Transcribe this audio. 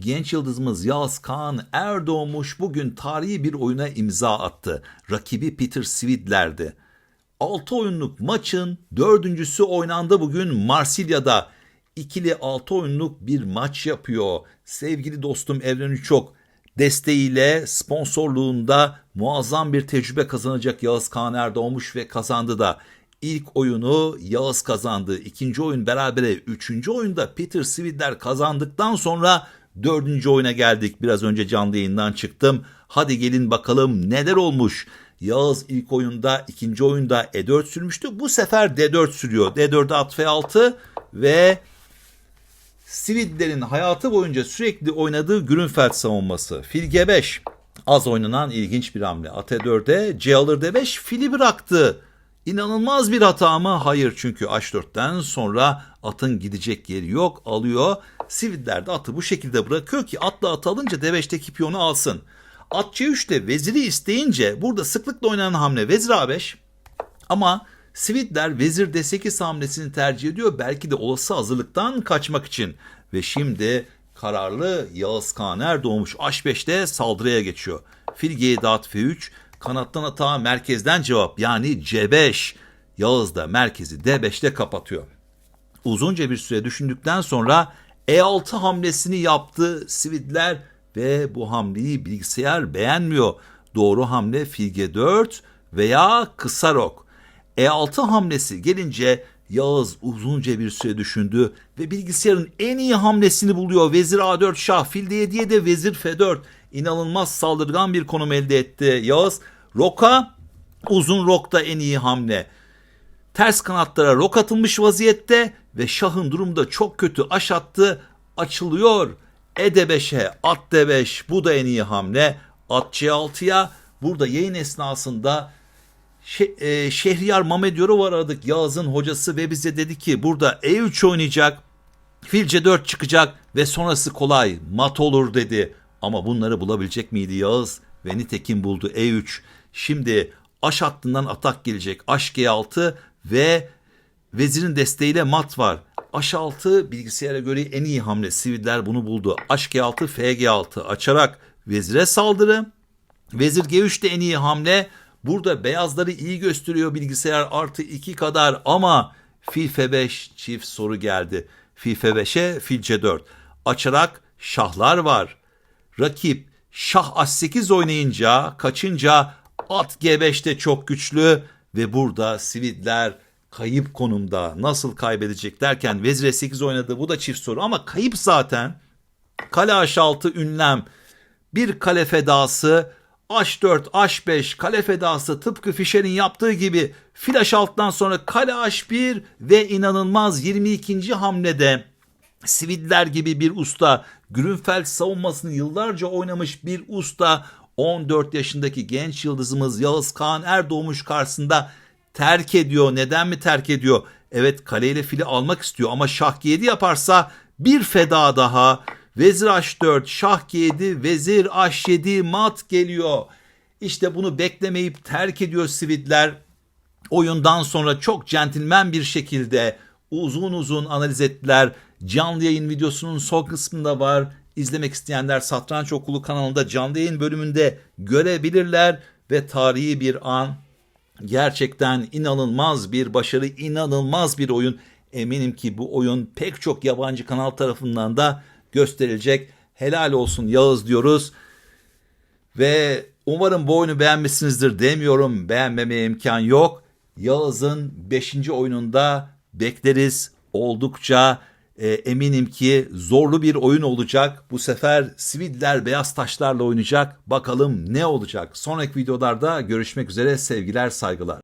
Genç yıldızımız Yağız Kaan Erdoğmuş bugün tarihi bir oyuna imza attı. Rakibi Peter Svidler'di. 6 oyunluk maçın dördüncüsü oynandı bugün Marsilya'da. İkili 6 oyunluk bir maç yapıyor. Sevgili dostum Evren Üçok desteğiyle sponsorluğunda muazzam bir tecrübe kazanacak Yağız Kaan Erdoğmuş ve kazandı da. İlk oyunu Yağız kazandı. İkinci oyun berabere. Üçüncü oyunda Peter Svidler kazandıktan sonra dördüncü oyuna geldik. Biraz önce canlı yayından çıktım. Hadi gelin bakalım neler olmuş. Yağız ilk oyunda, ikinci oyunda E4 sürmüştü. Bu sefer D4 sürüyor. D4'e at F6 ve Svidler'in hayatı boyunca sürekli oynadığı Grünfeld savunması. Fil G5. Az oynanan ilginç bir hamle. At E4'e C alır D5 fili bıraktı. İnanılmaz bir hata mı? Hayır çünkü H4'ten sonra atın gidecek yeri yok alıyor. Svidler de atı bu şekilde bırakıyor ki atla at alınca D5'teki piyonu alsın. At C3'te veziri isteyince burada sıklıkla oynanan hamle vezir A5 ama Svidler vezir D8 hamlesini tercih ediyor belki de olası hazırlıktan kaçmak için. Ve şimdi kararlı Yağız Kaner doğmuş H5'te saldırıya geçiyor. Fil G7 at F3 kanattan atağa merkezden cevap yani C5. Yağız da merkezi D5'te kapatıyor. Uzunca bir süre düşündükten sonra E6 hamlesini yaptı Svidler ve bu hamleyi bilgisayar beğenmiyor. Doğru hamle fil G4 veya kısa rok. E6 hamlesi gelince Yağız uzunca bir süre düşündü ve bilgisayarın en iyi hamlesini buluyor. Vezir A4 şah, fil D7'ye de vezir F4. İnanılmaz saldırgan bir konum elde etti. Yağız roka, uzun rokta en iyi hamle. Ters kanatlara rok atılmış vaziyette ve şahın durumu da çok kötü. Aş attı, açılıyor. E D5'e, at D5 bu da en iyi hamle. At C6'ya burada yayın esnasında Şe- e, Şehriyar Mamedyorov'u aradık Yağız'ın hocası ve bize dedi ki burada E3 oynayacak, fil C4 çıkacak ve sonrası kolay mat olur dedi. Ama bunları bulabilecek miydi Yağız? Ve nitekim buldu E3. Şimdi aş hattından atak gelecek. Aş G6 ve vezirin desteğiyle mat var. Aş 6 bilgisayara göre en iyi hamle. Siviller bunu buldu. Aş G6, F G6 açarak vezire saldırı. Vezir G3 de en iyi hamle. Burada beyazları iyi gösteriyor bilgisayar artı 2 kadar ama fil F5 çift soru geldi. Fil F5'e fil C4. Açarak şahlar var. Rakip şah H8 oynayınca kaçınca at G5'te çok güçlü ve burada Svidler kayıp konumda nasıl kaybedecek derken vezir E8 oynadı bu da çift soru ama kayıp zaten. Kale H6 ünlem bir kale fedası H4, H5 kale fedası tıpkı Fischer'in yaptığı gibi flash alttan sonra kale H1 ve inanılmaz 22. hamlede Svidler gibi bir usta, Grünfeld savunmasını yıllarca oynamış bir usta 14 yaşındaki genç yıldızımız Yağız Kaan Erdoğmuş karşısında terk ediyor. Neden mi terk ediyor? Evet kaleyle fili almak istiyor ama şah G7 yaparsa bir feda daha. Vezir H4, şah G7, vezir H7 mat geliyor. İşte bunu beklemeyip terk ediyor Svidler. Oyundan sonra çok centilmen bir şekilde uzun uzun analiz ettiler. Canlı yayın videosunun son kısmında var. İzlemek isteyenler Satranç Okulu kanalında canlı yayın bölümünde görebilirler ve tarihi bir an gerçekten inanılmaz bir başarı, inanılmaz bir oyun. Eminim ki bu oyun pek çok yabancı kanal tarafından da gösterilecek. Helal olsun Yağız diyoruz. Ve umarım bu oyunu beğenmişsinizdir demiyorum. Beğenmemeye imkan yok. Yağız'ın 5. oyununda bekleriz. Oldukça e, eminim ki zorlu bir oyun olacak. Bu sefer Svidler beyaz taşlarla oynayacak. Bakalım ne olacak. Sonraki videolarda görüşmek üzere sevgiler saygılar.